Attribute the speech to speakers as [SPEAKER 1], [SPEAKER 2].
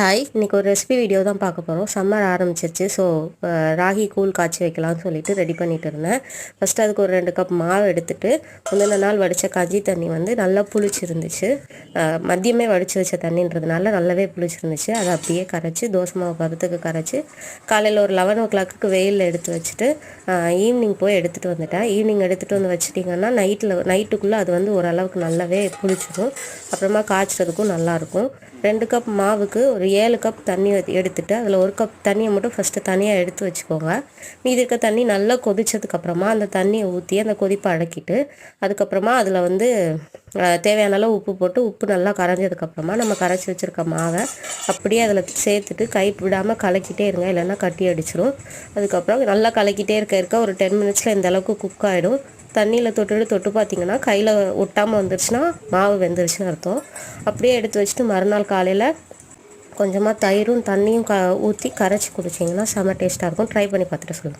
[SPEAKER 1] Hi இன்றைக்கி ஒரு recipe video தான் பார்க்க போகிறோம் சம்மர் ஆரம்பிச்சிருச்சு. ஸோ ராகி கூழ் காய்ச்சி வைக்கலாம்னு சொல்லிட்டு ரெடி பண்ணிட்டு இருந்தேன். ஃபஸ்ட்டு அதுக்கு ஒரு ரெண்டு கப் மாவு எடுத்துட்டு முந்தின நாள் வடித்த கஞ்சி தண்ணி வந்து நல்லா புளிச்சிருந்துச்சு. மதியமே வடித்து வச்ச தண்ணின்றதுனால நல்லாவே புளிச்சிருந்துச்சு. அதை அப்படியே கரைச்சி தோசை மாவு பதத்துக்கு கரைச்சி காலையில் ஒரு லெவன் ஓ கிளாக்கு வெயிலில் எடுத்து வச்சுட்டு ஈவினிங் போய் எடுத்துகிட்டு வந்துட்டேன். ஈவினிங் எடுத்துகிட்டு வந்து வச்சிட்டிங்கன்னா நைட்டில் நைட்டுக்குள்ளே அது வந்து ஓரளவுக்கு நல்லாவே புளிச்சிடும் அப்புறமா காய்ச்சறதுக்கும் நல்லாயிருக்கும் ரெண்டு கப் மாவுக்கு ஒரு ஏழு கப் தண்ணி எடுத்துகிட்டு அதில் ஒரு கப் தண்ணியை மட்டும் ஃபஸ்ட்டு தனியாக எடுத்து வச்சுக்கோங்க. மீதி இருக்க தண்ணி நல்லா கொதித்ததுக்கப்புறமா அந்த தண்ணியை ஊற்றி அந்த கொதிப்பை அடக்கிட்டு அதுக்கப்புறமா அதில் வந்து தேவையான அளவு உப்பு போட்டு உப்பு நல்லா கரைஞ்சதுக்கப்புறமா நம்ம கரைச்சி வச்சுருக்க மாவை அப்படியே அதில் சேர்த்துட்டு கை விடாமல் கலக்கிட்டே இருங்க. இல்லைன்னா கட்டி அடிச்சிடும் அதுக்கப்புறம் நல்லா கலக்கிட்டே இருக்க இருக்க ஒரு டென் மினிட்ஸில் இந்த அளவுக்கு குக் ஆகிடும் தண்ணியில் தொட்டுட்டு தொட்டு பார்த்தீங்கன்னா கையில் ஒட்டாமல் வந்துருச்சுன்னா மாவு வெந்துருச்சுன்னு அர்த்தம். அப்படியே எடுத்து வச்சுட்டு மறுநாள் காலையில் கொஞ்சமாக தயிரும் தண்ணியும் க ஊற்றி கரைச்சி குடிச்சிங்கன்னா செம்ம டேஸ்ட்டாக இருக்கும். ட்ரை பண்ணி பார்த்துட்டு சொல்லுங்கள்